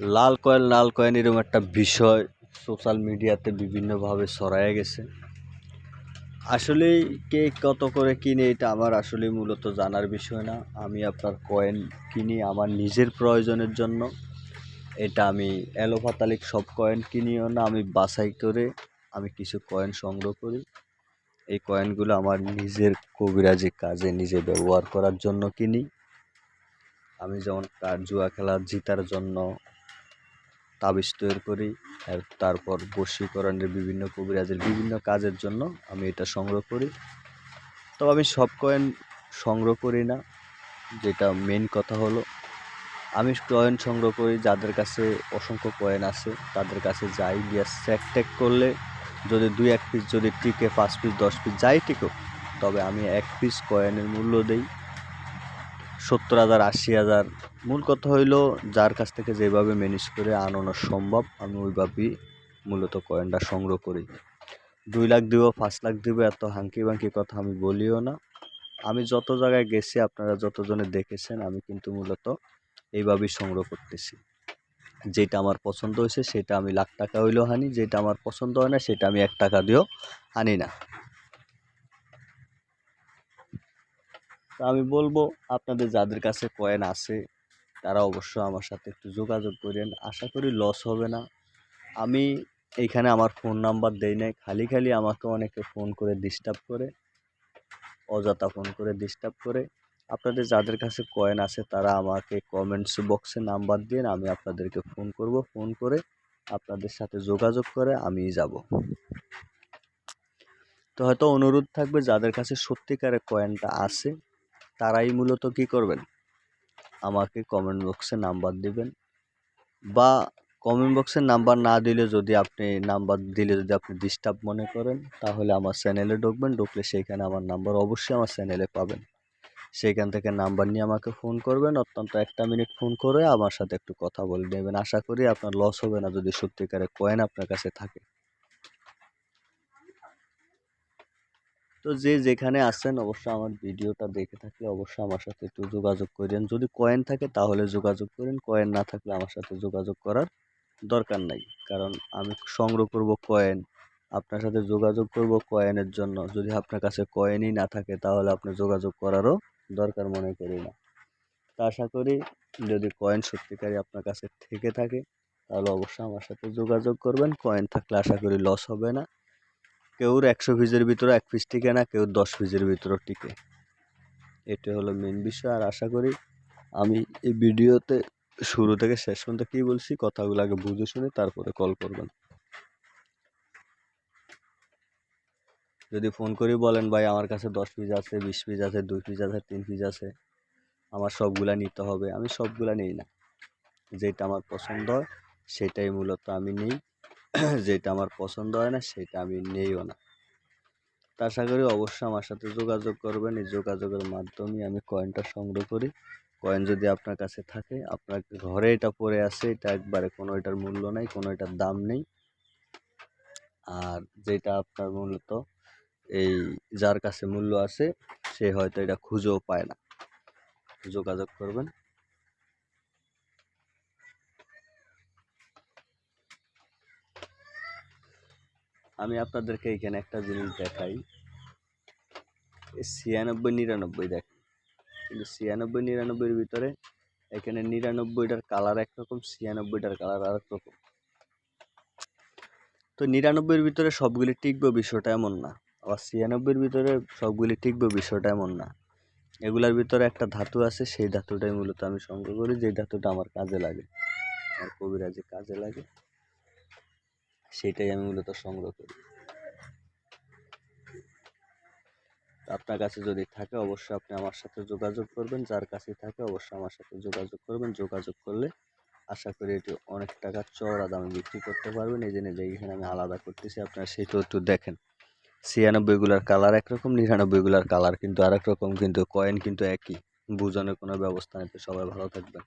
লাল coin লাল coin এরকম একটা বিষয় সোশ্যাল মিডিয়াতে বিভিন্নভাবে ছড়ায় গেছে। আসলে কে কত করে কিনে এটা আমার আসলে মূলত জানার বিষয় না। আমি আপনার কয়েন কিনি আমার নিজের প্রয়োজনের জন্য। এটা আমি এলোপাতালিক সব কয়েন কিনিও না, আমি বাছাই করে আমি কিছু কয়েন সংগ্রহ করি। এই কয়েনগুলো আমার নিজের কবিরাজি কাজে নিজে ব্যবহার করার জন্য কিনি। আমি যেমন কার জুয়া খেলা জিতার জন্য তাবিজ তৈরি করি আর তারপর বশীকরণের বিভিন্ন কবিরাজের বিভিন্ন কাজের জন্য আমি এটা সংগ্রহ করি। তো আমি সব কয়েন সংগ্রহ করি না, যেটা মেন কথা হলো। আমি কয়েন সংগ্রহ করি, যাদের কাছে অসংখ্য কয়েন আছে, তাদের কাছে যাই গিয়া চেক টেক করলে যদি দুই এক পিস যদি টিকে, পাঁচ পিস দশ পিস যাই টিকো তবে আমি এক পিস কয়েনের মূল্য দেই। সত্তর হাজার, আশি হাজার। মূল কথা হইল, যার কাছ থেকে যেভাবে ম্যানেজ করে আনানো সম্ভব, আমি ওইভাবেই মূলত কয়েনটা সংগ্রহ করি। দুই লাখ দিব, পাঁচ লাখ দিব, এত হাঙ্কি বাঙ্কি কথা আমি বলিও না। আমি যত জায়গায় গেছি, আপনারা যতজনে দেখেছেন, আমি কিন্তু মূলত এইভাবেই সংগ্রহ করতেছি। যেটা আমার পছন্দ হয়েছে, সেটা আমি লাখ টাকা হইলেও হানি, যেটা আমার পছন্দ হয় না, সেটা আমি এক টাকা দিয়েও আনি না। তো আমি বলব, আপনাদের যাদের কাছে কয়েন আছে, তারা অবশ্য আমার সাথে একটু যোগাযোগ করেন। আশা করি লস হবে না। আমি এইখানে আমার ফোন নাম্বার দেই নাই। খালি খালি আমাকে অনেকে ফোন করে ডিস্টার্ব করে, অযথা ফোন করে ডিস্টার্ব করে। আপনাদের যাদের কাছে কয়েন আছে, তারা আমাকে কমেন্টস বক্সে নাম্বার দিন। আমি আপনাদেরকে ফোন করব। ফোন করে আপনাদের সাথে যোগাযোগ করে আমি যাব। তো হয়তো অনুরোধ থাকবে, যাদের কাছে সত্যিকারের কয়েনটা আছে তারাই মূলত কি করবেন? আমাকে কমেন্ট বক্সে নাম্বার দিবেন বা কমেন্ট বক্সে নাম্বার না দিলে যদি আপনি নাম্বার দিলে যদি আপনি ডিস্টার্ব মনে করেন, তাহলে আমার চ্যানেলে ঢুকবেন, ঢুকলে সেইখানে আমার নাম্বার অবশ্যই আমার চ্যানেলে পাবেন। সেইখান থেকে নাম্বার নিয়ে আমাকে ফোন করবেন, অত্যন্ত একটা মিনিট ফোন করে আমার সাথে একটু কথা বলে নেবেন। আশা করি আপনার লস হবে না যদি সত্যিকারের কয়েন আপনার কাছে থাকে। তো যে যেখানে আছেন অবশ্যই আমার ভিডিওটা দেখে থাকলে অবশ্যই আমার সাথে একটু যোগাযোগ করেন। যদি কয়েন থাকে তাহলে যোগাযোগ করেন কয়েন না থাকলে আমার সাথে যোগাযোগ করার দরকার নাই। কারণ আমি সংগ্রহ করব কয়েন আপনার সাথে যোগাযোগ করব কয়েনের জন্য। যদি আপনার কাছে কয়েনই না থাকে তাহলে আপনি যোগাযোগ করারও দরকার মনে করি না। তা আশা করি যদি কয়েন সত্যিকারই আপনার কাছে থেকে থাকে তাহলে অবশ্যই আমার সাথে যোগাযোগ করবেন। কয়েন থাকলে আশা করি লস হবে না। কেউর একশো পিসের ভিতরে এক পিস টিকে না কেউ দশ পিসের ভিতরেও টিকে। এটা হলো মেন বিষয়। আর আশা করি আমি এই ভিডিওতে শুরু থেকে শেষ পর্যন্ত কী বলছি, কথাগুলো আগে বুঝে শুনে তারপরে কল করবেন। যদি ফোন করি বলেন, ভাই, আমার কাছে দশ পিস আছে, বিশ পিস আছে, দুই পিস আছে, তিন পিস আছে, আমার সবগুলা নিতে হবে। আমি সবগুলা নিই না। যেটা আমার পছন্দ হয়, সেটাই মূলত আমি নিই। যেটা আমার পছন্দ হয় না, সেটা আমি নেইও না। তা আশা করি অবশ্যই আমার সাথে যোগাযোগ করবেন। এই যোগাযোগের মাধ্যমে আমি কয়েনটা সংগ্রহ করি। কয়েন যদি আপনার কাছে থাকে, আপনার ঘরে এটা পড়ে আছে, এটা একবারে কোনো এটার মূল্য নাই, কোনো এটার দাম নেই। আর যেটা আপনার মূলত এই যার কাছে মূল্য আছে, সে হয়তো এটা খুঁজেও পায় না। যোগাযোগ করবেন। আমি আপনাদেরকে এখানে একটা জিনিস দেখাই। ছিয়ানব্বই নিরানব্বই দেখ। কিন্তু ছিয়ানব্বই নিরানব্বইয়ের ভিতরে এখানে নিরানব্বইটার কালার একরকম, ছিয়ানব্বইটার কালার আর রকম তো নিরানব্বইয়ের ভিতরে সবগুলি টিকবে বিষয়টা এমন না। আবার ছিয়ানব্বইয়ের ভিতরে সবগুলি টিকবে বিষয়টা এমন না। এগুলার ভিতরে একটা ধাতু আছে, সেই ধাতুটাই মূলত আমি সংগ্রহ করি যে ধাতুটা আমার কাজে লাগে। আমার কবিরাজে কাজে লাগে। সেটাই আমি মূলত সংগ্রহ করি। আপনার কাছে যদি থাকে, অবশ্যই আপনি আমার সাথে যোগাযোগ করবেন। যার কাছে থাকে, অবশ্যই আমার সাথে যোগাযোগ করবেন। যোগাযোগ করলে আশা করি এটি অনেক টাকা চড়া দামে বিক্রি করতে পারবেন। এই জন্য এখানে আমি আলাদা করতেছি, আপনারা সেটাও একটু দেখেন। ছিয়ানব্বইগুলার কালার একরকম নিরানব্বইগুলার কালার কিন্তু আরেক রকম, কিন্তু কয়েন কিন্তু একই। বুঝানোর কোনো ব্যবস্থা নেই। সবাই ভালো থাকবেন।